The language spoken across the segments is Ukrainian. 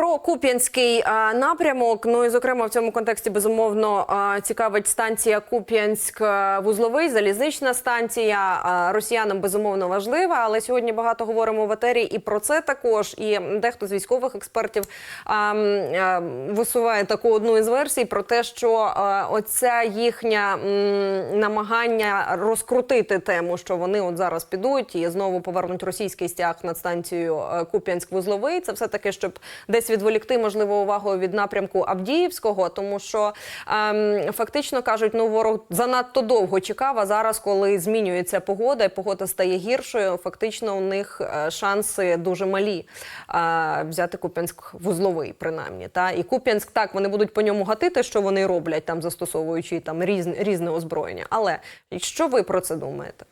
Про Куп'янський напрямок. Ну і зокрема в цьому контексті безумовно цікавить станція Куп'янськ вузловий залізнична станція. Росіянам безумовно важлива, але сьогодні багато говоримо в етері і про це також. І дехто з військових експертів висуває таку одну із версій про те, що оця їхня намагання розкрутити тему, що вони от зараз підуть і знову повернуть російський стяг над станцією е, Куп'янськ-Вузловий. Це все таки, щоб десь відволікти можливо увагу від напрямку Авдіївського, тому що ем, фактично кажуть, ну ворог занадто довго чекав. А зараз, коли змінюється погода, і погода стає гіршою, фактично у них е, шанси дуже малі е, взяти Куп'янськ-Вузловий, принаймні. Та і Куп'янськ так вони будуть по ньому гатити, що вони роблять там, застосовуючи там різне різне озброєння. Але що ви про це думаєте?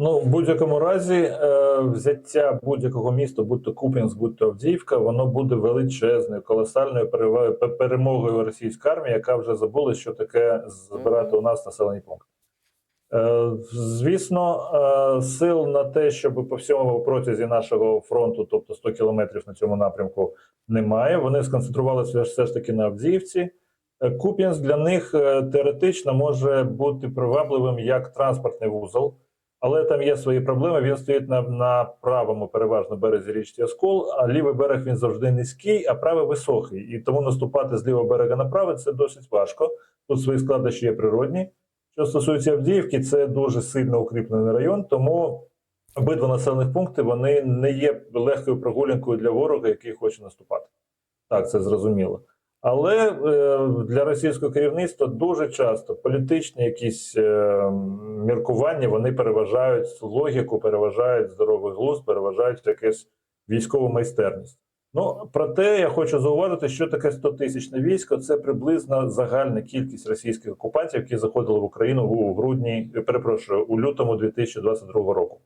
Ну, в будь-якому разі, е, взяття будь-якого міста, будь то Куп'янськ, будь то Авдіївка, воно буде величезною, колосальною перемогою російської армії, яка вже забула, що таке збирати у нас населені пункти. Е, звісно, е, сил на те, щоб по всьому протязі нашого фронту, тобто 100 кілометрів на цьому напрямку, немає. Вони сконцентрувалися все ж таки на Авдіївці. Е, Куп'янськ для них е, теоретично може бути привабливим як транспортний вузол. Але там є свої проблеми. Він стоїть на, на правому, переважно березі річці Оскол, а лівий берег він завжди низький, а правий високий. І тому наступати з лівого берега на правий це досить важко. Тут свої складнощі є природні. Що стосується Авдіївки, це дуже сильно укріплений район, тому обидва населених пункти вони не є легкою прогулянкою для ворога, який хоче наступати. Так, це зрозуміло. Але е, для російського керівництва дуже часто політичні якісь е, міркування вони переважають логіку, переважають здоровий глузд, переважають якусь військову майстерність. Ну проте я хочу зауважити, що таке 100 тисячне військо. Це приблизно загальна кількість російських окупантів, які заходили в Україну у грудні, перепрошую, у лютому 2022 року.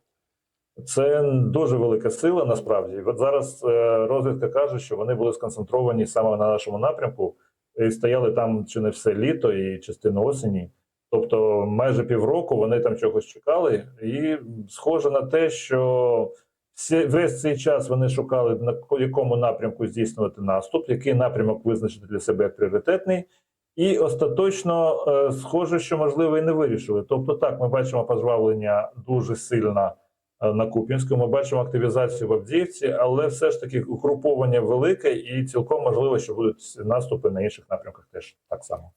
Це дуже велика сила насправді. Зараз е, розвідка каже, що вони були сконцентровані саме на нашому напрямку і стояли там чи не все літо і частину осені. Тобто, майже півроку вони там чогось чекали, і схоже на те, що всі, весь цей час вони шукали на ко- якому напрямку здійснювати наступ, який напрямок визначити для себе як пріоритетний. І остаточно е, схоже, що можливо і не вирішили. Тобто, так ми бачимо пожвавлення дуже сильно на Куп'янську. Ми бачимо активізацію в Авдіївці, але все ж таки угруповання велике, і цілком можливо, що будуть наступи на інших напрямках теж так само.